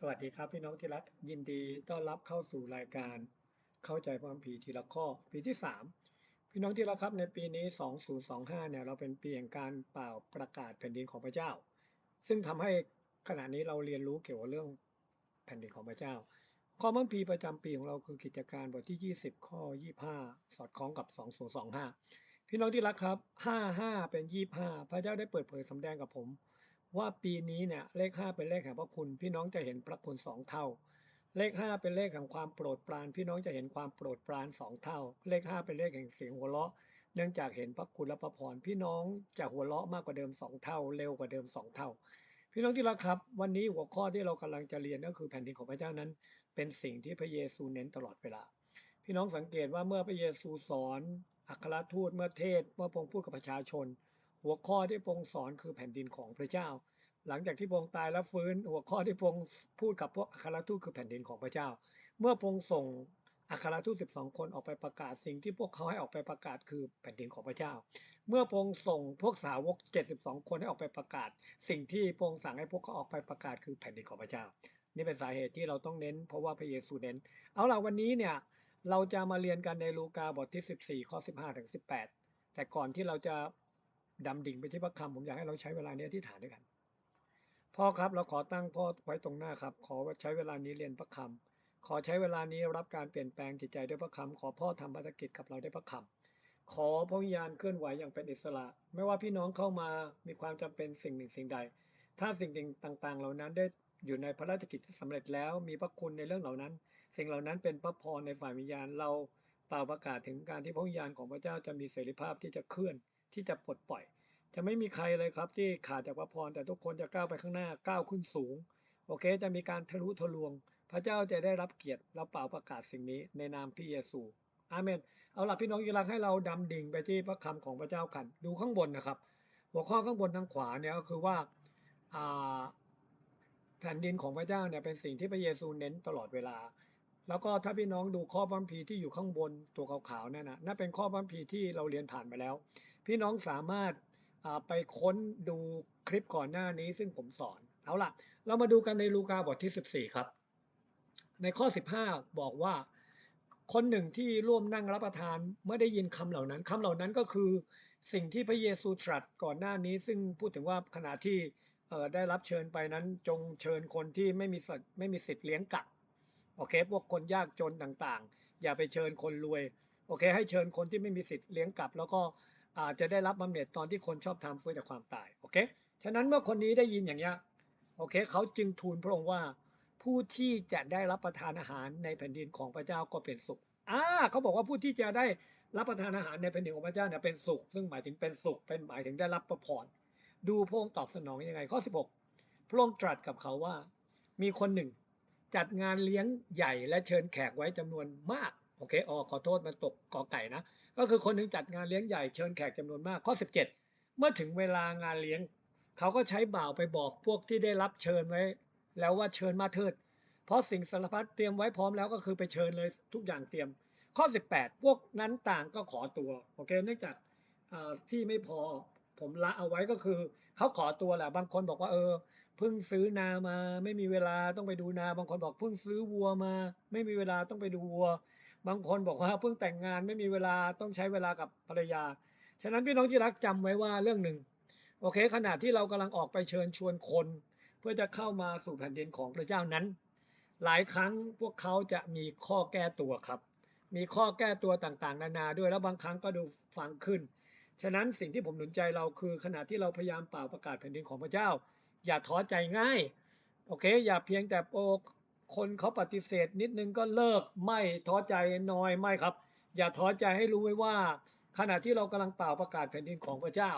สวัสดีครับพี่น้องที่รักยินดีต้อนรับเข้าสู่รายการ เข้าใจความผีทีละข้อ ปีที่ 3 พี่น้องที่รักครับในปีนี้ 2025 เนี่ยเราเป็นปีแห่งการเป่าประกาศแผ่นดินของพระเจ้า ซึ่งทำให้ขณะนี้เราเรียนรู้เกี่ยวกับเรื่องแผ่นดินของพระเจ้า ข้อมัมพีประจำปีของเราคือกิจการบทที่ 20 ข้อ 25 สอดคล้องกับ 2025 พี่น้องที่รักครับ 55 เป็น 25 พระเจ้าได้เปิดเผยสำแดงกับผม ว่าปีนี้เนี่ยเลข 5 เป็นเลขแห่งพระคุณพี่น้องจะเห็นพระคุณสองเท่า เลข 5 เป็นเลขแห่งความโปรดปราน พี่น้องจะเห็นความโปรดปรานสองเท่า เลข 5 เป็นเลขแห่งเสียงหัวเราะ เนื่องจากเห็นพระคุณและพระพรพี่น้องจะหัวเราะมากกว่าเดิมสองเท่า เร็วกว่าเดิมสองเท่า พี่น้องที่รักครับ วันนี้หัวข้อที่เรากำลังจะเรียนก็คือแผ่นดินของพระเจ้านั้น เป็นสิ่งที่พระเยซูเน้นตลอดเวลา พี่น้องสังเกตว่าเมื่อพระเยซูสอนอัครทูตเมื่อเทศเมื่อพงพูดกับประชาชน หัวข้อที่พงค์สอนคือแผ่นดินของพระเจ้า หลังจากที่พงค์ตายแล้วฟื้น หัวข้อที่พงค์พูดกับพวกอัครทูตคือแผ่นดินของพระเจ้า เมื่อพงค์ส่งอัครทูต12 คนออกไปประกาศสิ่งที่พวกเขาให้ออกไปประกาศคือแผ่นดินของพระเจ้า เมื่อพงค์ส่งพวกสาวก 72 คนให้ออกไปประกาศ สิ่งที่พงค์สั่งให้พวกเขาออกไปประกาศคือแผ่นดินของพระเจ้า นี่เป็นสาเหตุที่เราต้องเน้น เพราะว่าพระเยซูเน้น เอาล่ะวันนี้เนี่ยเราจะมาเรียนกันในลูกาบทที่ 14ข้อ15ถึง18 แต่ก่อนที่เราจะ ดำดิ่งไปที่พระคำผมอยากให้เราใช้เวลานี้ที่ฐานด้วยกัน พ่อครับเราขอตั้งพ่อไว้ตรงหน้าครับ ขอใช้เวลานี้เรียนพระคำขอใช้เวลานี้รับการเปลี่ยนแปลงจิตใจด้วยพระคำขอพ่อทำภารกิจกับเราได้พระคำขอพระวิญญาณเคลื่อนไหวอย่างเป็นอิสระ ไม่ว่าพี่น้องเข้ามามีความจำเป็นสิ่งหนึ่งสิ่งใด ถ้าสิ่งต่างๆ เหล่านั้นได้อยู่ในพระราชกิจที่สำเร็จแล้วมีพระคุณในเรื่องเหล่านั้น สิ่งเหล่านั้นเป็นพระพรในฝ่ายวิญญาณเรา เป่าประกาศถึงการที่พระวิญญาณของพระเจ้าจะมีเสรีภาพที่จะเคลื่อนที่จะปลดปล่อย จะไม่มีใครเลยครับที่ขาดจากพระพรแต่ทุกคนจะก้าวไปข้างหน้าก้าวขึ้นสูงโอเค จะมีการทะลุทะลวง พระเจ้าจะได้รับเกียรติเราเปล่าประกาศสิ่งนี้ในนามพระเยซูอาเมนเอาล่ะพี่น้องยีรักให้เราดำดิ่งไปที่พระคำของพระเจ้ากัน ดูข้างบนนะครับ หัวข้อข้างบนทางขวาเนี่ยก็คือว่าแผ่นดินของพระเจ้าเนี่ยเป็นสิ่งที่พระเยซูเน้นตลอดเวลา แล้วก็ถ้าพี่น้องดูข้อพัมพีที่อยู่ข้างบนตัวขาวๆนั่นนะนั่นเป็นข้อพัมพีที่เราเรียนผ่านไปแล้ว พี่น้องสามารถไปค้นดูคลิปก่อนหน้านี้ซึ่งผมสอน เอาล่ะ เรามาดูกันในลูกาบทที่ 14 ครับ ในข้อ 15 บอกว่า คนหนึ่งที่ร่วมนั่งรับประทานเมื่อได้ยินคำเหล่านั้นคำเหล่านั้นก็คือสิ่งที่พระเยซูตรัสก่อนหน้านี้ ซึ่งพูดถึงว่าขณะที่ได้รับเชิญไปนั้นจงเชิญคนที่ไม่มีสิทธิ์ไม่มีสิทธิ์เลี้ยงกลับ โอเคพวกคนยากจนต่างๆ อย่าไปเชิญคนรวยโอเค ให้เชิญคนที่ไม่มีสิทธิ์เลี้ยงกลับ แล้วก็อาจจะได้รับบำเหน็จตอนที่คนชอบทำฟื้นจากความตายโอเคฉะนั้นเมื่อคนนี้ได้ยินอย่างนี้โอเคเขาจึงทูลพระองค์ว่า ผู้ที่จะได้รับประทานอาหารในแผ่นดินของพระเจ้าก็เป็นสุขอ่าเขาบอกว่าผู้ที่จะได้รับประทานอาหารในแผ่นดินของพระเจ้าเนี่ยเป็นสุข ซึ่งหมายถึงเป็นสุข เป็นหมายถึงได้รับประพรดูพระองค์ตอบสนองยังไงข้อ 16 พระองค์ตรัสกับเขาว่า มีคนหนึ่ง จัดงานเลี้ยงใหญ่และเชิญแขกไว้จำนวนมากโอเคอ๋อขอโทษมันตกกอไก่นะ ก็คือคนหนึ่งจัดงานเลี้ยงใหญ่เชิญแขกจำนวนมากข้อ 17 เมื่อถึงเวลางานเลี้ยง เขาก็ใช้บ่าวไปบอกพวกที่ได้รับเชิญไว้ แล้วว่าเชิญมาเถิด เพราะสิ่งสารพัดเตรียมไว้พร้อมแล้วก็คือไปเชิญเลยทุกอย่างเตรียม ข้อ 18 พวกนั้นต่างก็ขอตัวโอเคเนื่องจากที่ไม่พอ ผมละเอาไว้ก็คือเขาขอตัวแหละบางคนบอกว่าเออเพิ่งซื้อนามา ไม่มีเวลาต้องไปดูนา บางคนบอกเพิ่งซื้อวัวมา ไม่มีเวลาต้องไปดูวัว บางคนบอกว่าเพิ่งแต่งงานไม่มีเวลาต้องใช้เวลากับภรรยา ฉะนั้นพี่น้องที่รักจำไว้ว่าเรื่องหนึ่งโอเคขณะที่เรากำลังออกไปเชิญชวนคน เพื่อจะเข้ามาสู่แผ่นดินของพระเจ้านั้น หลายครั้งพวกเขาจะมีข้อแก้ตัวครับ มีข้อแก้ตัวต่างๆ นานาด้วยแล้วบางครั้งก็ดูฟังขึ้น ฉะนั้นสิ่งที่ผมหนุนใจเราคือขณะที่เราพยายามเป่าประกาศแผ่นดินของพระเจ้า อย่าท้อใจง่ายโอเค อย่าเพียงแต่โอคนเขาปฏิเสธนิดนึงก็เลิกไม่ท้อใจน้อยไม่ครับ อย่าท้อใจให้รู้ไว้ว่า ขณะที่เรากำลังเป่าประกาศแผ่นดินของพระเจ้า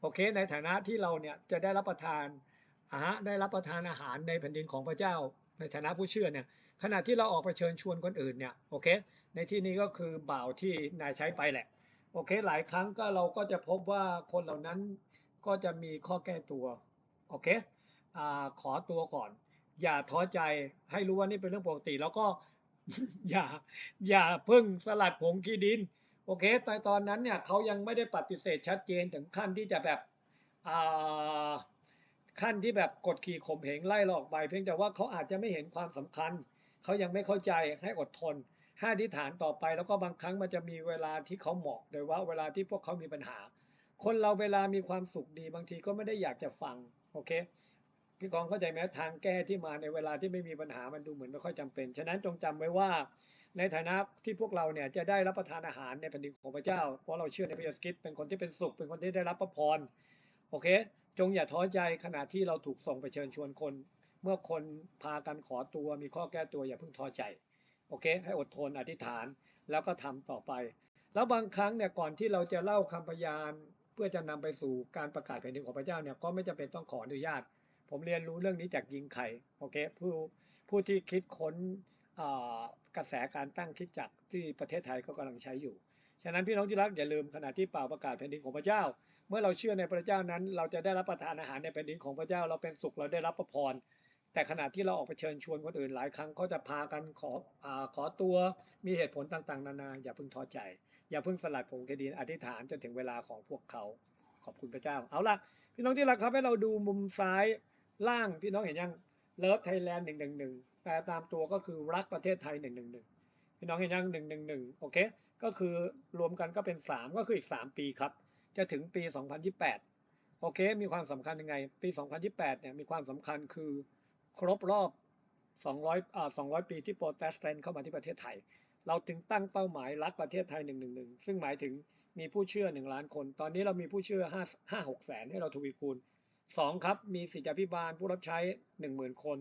โอเค ในฐานะที่เราเนี่ยจะได้รับประทานอาหารได้รับประทานอาหารในแผ่นดินของพระเจ้า ในฐานะผู้เชื่อเนี่ยขณะที่เราออกไปเชิญชวนคนอื่นเนี่ยโอเค ในที่นี้ก็คือบ่าวที่นายใช้ไปแหละ โอเค หลายครั้งก็เราก็จะพบว่าคนเหล่านั้นก็จะมีข้อแก้ตัว โอเคอขอตัวก่อน อย่าท้อใจให้รู้ว่านี่เป็นเรื่องปกติ แล้วก็อย่าอย่าเพิ่งสลัดผงขี้ดิน โอเคแต่ตอนนั้นเนี่ยเขายังไม่ได้ปฏิเสธชัดเจนถึงขั้นที่จะแบบขั้นที่แบบกดขี่ข่มเหงไล่เราอกไปเพียงแต่ว่าเขาอาจจะไม่เห็นความสำคัญ เขายังไม่เข้าใจให้อดทน ให้อธิษฐานต่อไปแล้วก็บางครั้งมันจะมีเวลาที่เขาเหมาะโดยว่าเวลาที่พวกเขามีปัญหา คนเราเวลามีความสุขดีบางทีก็ไม่ได้อยากจะฟังโอเคพี่กองเข้าใจไหมทางแก้ที่มาในเวลาที่ไม่มีปัญหามันดูเหมือนไม่ค่อยจำเป็น ฉะนั้นจงจำไว้ว่า ในฐานะที่พวกเราเนี่ยจะได้รับประทานอาหารในแผ่นดินของพระเจ้า เพราะเราเชื่อในพระเยซูคริสต์เป็นคนที่เป็นสุขเป็นคนที่ได้รับพระพรโอเค จงอย่าท้อใจขณะที่เราถูกส่งไปเชิญชวนคน เมื่อคนพากันขอตัวมีข้อแก้ตัวอย่าเพิ่งท้อใจ โอเค ให้อดทนอธิษฐานแล้วก็ทำต่อไป แล้วบางครั้งเนี่ยก่อนที่เราจะเล่าคำพยานเพื่อจะนำไปสู่การประกาศแผ่นดินของพระเจ้าเนี่ยก็ไม่จำเป็นต้องขออนุญาต ผมเรียนรู้เรื่องนี้จากยิงไข่โอเคผู้ผู้ที่คิดค้นกระแสการตั้งคิดจักที่ประเทศไทยก็กำลังใช้อยู่ ฉะนั้นพี่น้องที่รักอย่าลืมขณะที่เป่าประกาศแผ่นดินของพระเจ้า เมื่อเราเชื่อในพระเจ้านั้น เราจะได้รับประทานอาหารในแผ่นดินของพระเจ้า เราเป็นสุขเราได้รับพระพร แต่ขณะที่เราออกไปเชิญชวนคนอื่นหลายครั้งก็จะพากันขออขอตัวมีเหตุผลต่างๆ นานาอย่าเพิ่งท้อใจ อย่าเพิ่งสลัดผงคดีอธิษฐานจนถึงเวลาของพวกเขา ขอบคุณพระเจ้า เอาล่ะ พี่น้องที่รักครับให้เราดูมุมซ้ายล่างพี่น้องเห็นยังเลิฟไทยแลนด์หนึ่งหนึ่งหนึ่งแปลตามตัวก็คือรักประเทศไทยหนึ่งหนึ่งหนึ่งพี่น้องเห็นยังหนึ่งหนึ่งหนึ่งโอเค ก็คือรวมกันก็เป็นสามก็คืออีกสามปีครับ จะถึงปีสองพันยี่แปดโอเค มีความสำคัญยังไง ปีสองพันยี่แปดเนี่ยมีความสำคัญคือ ครบรอบสองร้อยอ่าสองร้อยปีที่โปรเตสแตนต์เข้ามาที่ประเทศไทย เราถึงตั้งเป้าหมายรักประเทศไทยหนึ่งหนึ่งหนึ่งซึ่งหมายถึงมีผู้เชื่อหนึ่งล้านคน ตอนนี้เรามีผู้เชื่อห้าห้าหกแสนให้เราทวีคูณสองครับ มีสิทธิพิบาลผู้รับใช้หนึ่งหมื่นคน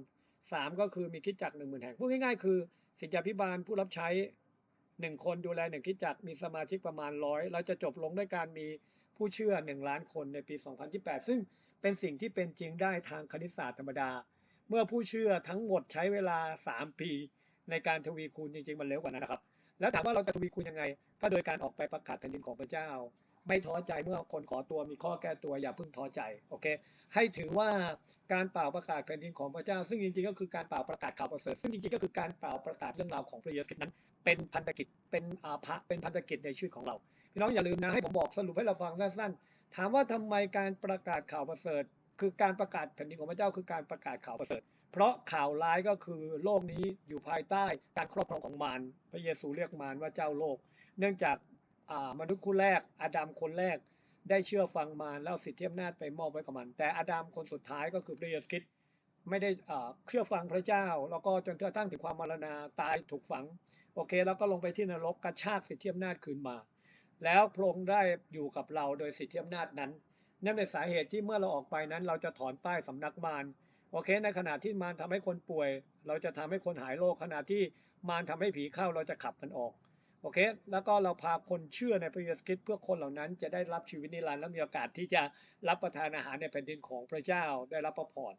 สามก็คือมีคิดจักหนึ่งหมื่นแห่ง พูดง่ายๆ คือสิทธิพิบาลผู้รับใช้หนึ่งคนดูแลหนึ่งคิดจักมีสมาชิกประมาณร้อยเราจะจบลงด้วยการมีผู้เชื่อหนึ่งล้านคนในปี 2028 ซึ่งเป็นสิ่งที่เป็นจริงได้ทางคณิตศาสตร์ธรรมดา เมื่อผู้เชื่อทั้งหมดใช้เวลา 3 ปี ในการทวีคูณจริงๆ มันเร็วกว่านั้นนะครับ แล้วถามว่าเราจะทวีคูณยังไง ก็โดยการออกไปประกาศแผ่นดินของพระเจ้า ไม่ท้อใจเมื่อคนขอตัวมีข้อแก้ตัวอย่าเพิ่งท้อใจโอเค ให้ถือว่าการเป่าประกาศแผ่นดินของพระเจ้า ซึ่งจริงๆ ก็คือการเป่าประกาศข่าวประเสริฐซึ่งจริงๆก็คือการเป่าประกาศเรื่องราวของพระเยซูคริสต์นั้น เป็นพันธกิจเป็นอาภะเป็นพันธกิจในชีวิตของเราพี่น้องอย่าลืมนะให้ผมบอกสรุปให้เราฟังสั้นๆถามว่าทำไมการประกาศข่าวประเสริฐ คือการประกาศแผ่นดินของพระเจ้าคือการประกาศข่าวประเสริฐ เพราะข่าวร้ายก็คือโลกนี้อยู่ภายใต้การครอบครองของมารพระเยซูเรียกมารว่าเจ้าโลก เนื่องจากมนุษย์คู่แรกอาดัมคนแรกได้เชื่อฟังมารแล้วสิทธิอำนาจไปมอบไว้กับมัน แต่อาดัมคนสุดท้ายก็คือพระเยซูคริสต์ไม่ได้เชื่อฟังพระเจ้า แล้วก็จนกระทั่งถึงความมรณาตายถูกฝัง โอเค แล้วก็ลงไปที่นรกกระชากสิทธิอำนาจคืนมา แล้วพระองค์ได้อยู่กับเราโดยสิทธิอำนาจนั้น นั่นเป็นสาเหตุที่เมื่อเราออกไปนั้น เราจะถอนป้ายสำนักมารโอเค ในขณะที่มารทำให้คนป่วย เราจะทำให้คนหายโรคขณะที่มารทำให้ผีเข้าเราจะขับมันออกโอเค แล้วก็เราพาคนเชื่อในพระเยซูคริสต์เพื่อคนเหล่านั้นจะได้รับชีวิตนิรันดร์และมีโอกาสที่จะรับประทานอาหารในแผ่นดินของพระเจ้าได้รับพระพร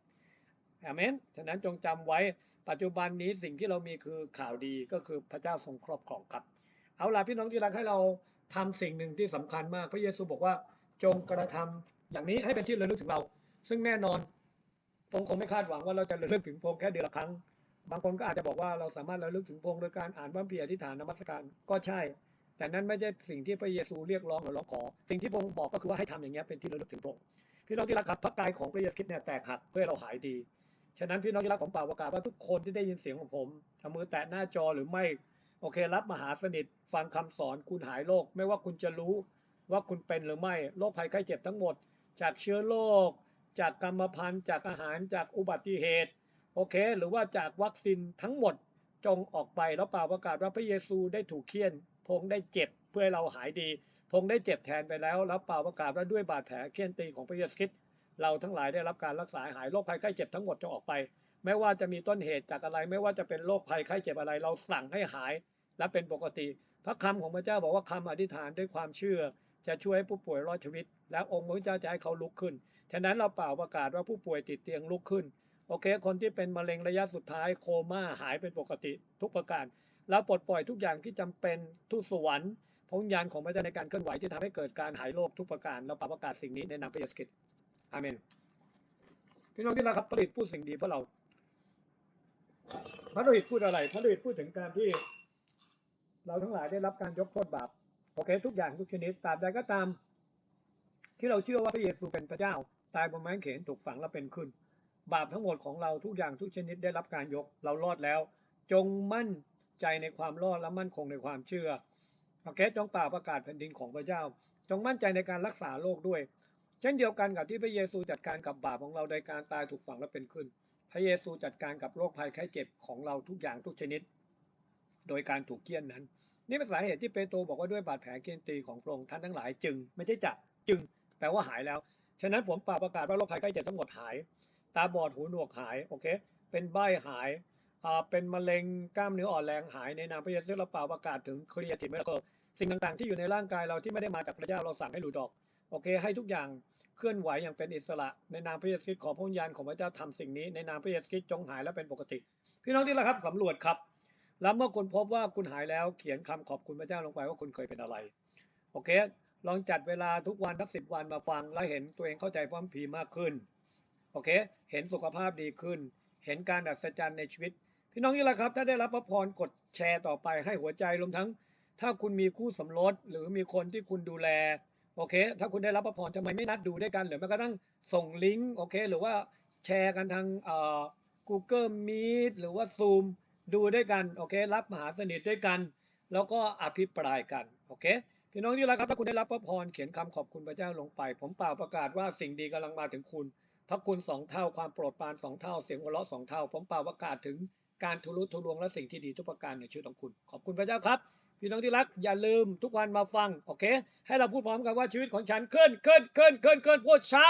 อาเมนฉะนั้นจงจำไว้ปัจจุบันนี้สิ่งที่เรามีคือข่าวดีก็คือพระเจ้าทรงครอบครองครับ เอาล่ะพี่น้องที่รักให้เราทำสิ่งหนึ่งที่สำคัญมาก พระเยซูบอกว่า จงกระทำอย่างนี้ให้เป็นที่ระลึกถึงเรา ซึ่งแน่นอนพงคงไม่คาดหวังว่าเราจะระลึกถึงพระองค์แค่เดือนละครั้ง บางคนก็อาจจะบอกว่าเราสามารถระลึกถึงพระองค์โดยการอ่านพระคัมภีร์อธิษฐานนมัสการก็ใช่ แต่นั้นไม่ใช่สิ่งที่พระเยซูเรียกร้องหรือร้องขอ สิ่งที่พระองค์บอกก็คือว่าให้ทำอย่างนี้เป็นที่ระลึกถึงพระองค์พี่น้องที่รักครับพระกายของพระเยซูคริสต์เนี่ยแตกหักเพื่อเราหายดีฉะนั้นพี่น้องที่รักของป่าวประกาศว่าทุกคนที่ได้ยินเสียงของผมทำมือแตะหน้าจอหรือไม่โอเครับมหาสนิทฟังคำสอนคุณหายโรคไม่ว่าคุณจะรู้ ว่าคุณเป็นหรือไม่โรคภัยไข้เจ็บทั้งหมด จากเชื้อโรคจากกรรมพันธุ์จากอาหารจากอุบัติเหตุโอเค หรือว่าจากวัคซีนทั้งหมดจงออกไปแล้วเปล่าประกาศว่าพระเยซูได้ถูกเคี่ยน พงได้เจ็บเพื่อให้เราหายดี พงได้เจ็บแทนไปแล้ว แล้วเปล่าประกาศว่าด้วยบาดแผลเคี่ยนตีของพระเยซูคริสต์เราทั้งหลายได้รับการรักษาหายโรคภัยไข้เจ็บทั้งหมดจงออกไป ไม่ว่าจะมีต้นเหตุจากอะไร ไม่ว่าจะเป็นโรคภัยไข้เจ็บอะไร เราสั่งให้หายและเป็นปกติ พระคำของพระเจ้าบอกว่าคำอธิษฐานด้วยความเชื่อ จะช่วยให้ผู้ป่วยรอดชีวิต และองค์พระเจ้าจะให้เขาลุกขึ้น ฉะนั้นเราเป่าประกาศว่าผู้ป่วยติดเตียงลุกขึ้น โอเค คนที่เป็นมะเร็งระยะสุดท้ายโคม่าหายเป็นปกติทุกประการ แล้วปลดปล่อยทุกอย่างที่จำเป็นทุกสวรรค์พระวิญญาณของพระเจ้าในการเคลื่อนไหวที่ทำให้เกิดการหายโรคทุกประการ เราเป่าประกาศสิ่งนี้ในนามพระเยซูคริสต์อาเมน พี่น้องที่รักครับพระฤทธิ์พูดสิ่งดีเพื่อเราพระโลหิตพูดอะไร พระโลหิตพูดถึงการที่ เราทั้งหลายได้รับการยกโทษบาป โอเค ทุกอย่างทุกชนิดตราบใดก็ตาม ที่เราเชื่อว่าพระเยซูเป็นพระเจ้า ตายบนไม้เขนถูกฝังและเป็นขึ้น บาปทั้งหมดของเราทุกอย่างทุกชนิดได้รับการยกเรารอดแล้ว จงมั่นใจในความรอดและมั่นคงในความเชื่อโอเคจงป่าประกาศแผ่นดินของพระเจ้า จงมั่นใจในการรักษาโลกด้วย เช่นเดียวกันกับที่พระเยซูจัดการกับบาปของเราโดยการตายถูกฝังและเป็นขึ้น พระเยซูจัดการกับโรคภัยไข้เจ็บของเราทุกอย่างทุกชนิด โดยการถูกเคี่ยนนั้น นี่เป็นสาเหตุที่เปโตรบอกว่าด้วยบาดแผลเคี่ยนตีของพระองค์ท่านทั้งหลายจึง ไม่ใช่จะจึงแปลว่าหายแล้ว ฉะนั้นผมป่าประกาศว่าโรคภัยไข้เจ็บทั้งหมดหาย ตาบอดหูหนวกหายโอเค เป็นใบหายอ่าเป็นมะเร็งกล้ามเนื้ออ่อนแรงหายในนามพระเยซูเราเป่าประกาศถึงเคลียร์จิตไม่ละเกิดสิ่งต่างๆ ที่อยู่ในร่างกายเราที่ไม่ได้มาจากพระเจ้าเราสั่งให้หลุดออกโอเค ให้ทุกอย่างเคลื่อนไหวอย่างเป็นอิสระ ในนามพระเยซูคริสต์ขอพระวิญญาณของพระเจ้าทำสิ่งนี้ในนามพระเยซูคริสต์จงหายและเป็นปกติ พี่น้องที่รักครับสำรวจครับ แล้วเมื่อคุณพบว่าคุณหายแล้วเขียนคำขอบคุณพระเจ้าลงไปว่าคุณเคยเป็นอะไร โอเค ลองจัดเวลาทุกวันทักสิบวันมาฟัง แล้วเห็นตัวเองเข้าใจพระคัมภีมากขึ้น โอเค เห็นสุขภาพดีขึ้น เห็นการอัศจรรย์ในชีวิต พี่น้องนี่แหละครับ ถ้าได้รับพระพรกดแชร์ต่อไปให้หัวใจรวมทั้ง ถ้าคุณมีคู่สมรสหรือมีคนที่คุณดูแลโอเค ถ้าคุณได้รับพระพรทำไมไม่นัดดูด้วยกัน หรือแม้กระทั่งส่งลิงก์ โอเค หรือว่าแชร์กันทางเอ่อ Google Meet หรือว่า Zoom ดูด้วยกันโอเครับมหาสนิทด้วยกัน แล้วก็อภิปรายกันโอเคพี่น้องที่รักครับถ้าคุณได้รับพระพรเขียนคำขอบคุณพระเจ้าลงไป ผมเปล่าประกาศว่าสิ่งดีกำลังมาถึงคุณพระคุณสองเท่าความโปรดปรานสองเท่าเสียงหัวเราะสองเท่า ผมเปล่าประกาศถึงการทุรุทะลวงและสิ่งที่ดีทุกประการในชีวิตของคุณ ขอบคุณพระเจ้าครับ พี่น้องที่รักอย่าลืมทุกวันมาฟังโอเค ให้เราพูดพร้อมกันว่าชีวิตของฉันขึ้นขึ้นขึ้นขึ้นขึ้นพูดช้า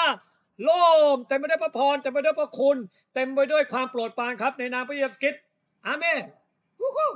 โล่มเต็มไปด้วยพระพรเต็มไปด้วยพระคุณ เต็มไปด้วยความโปรดปรานครับในนามพระเยซูคริสต์ อาเมนวู้ฮู้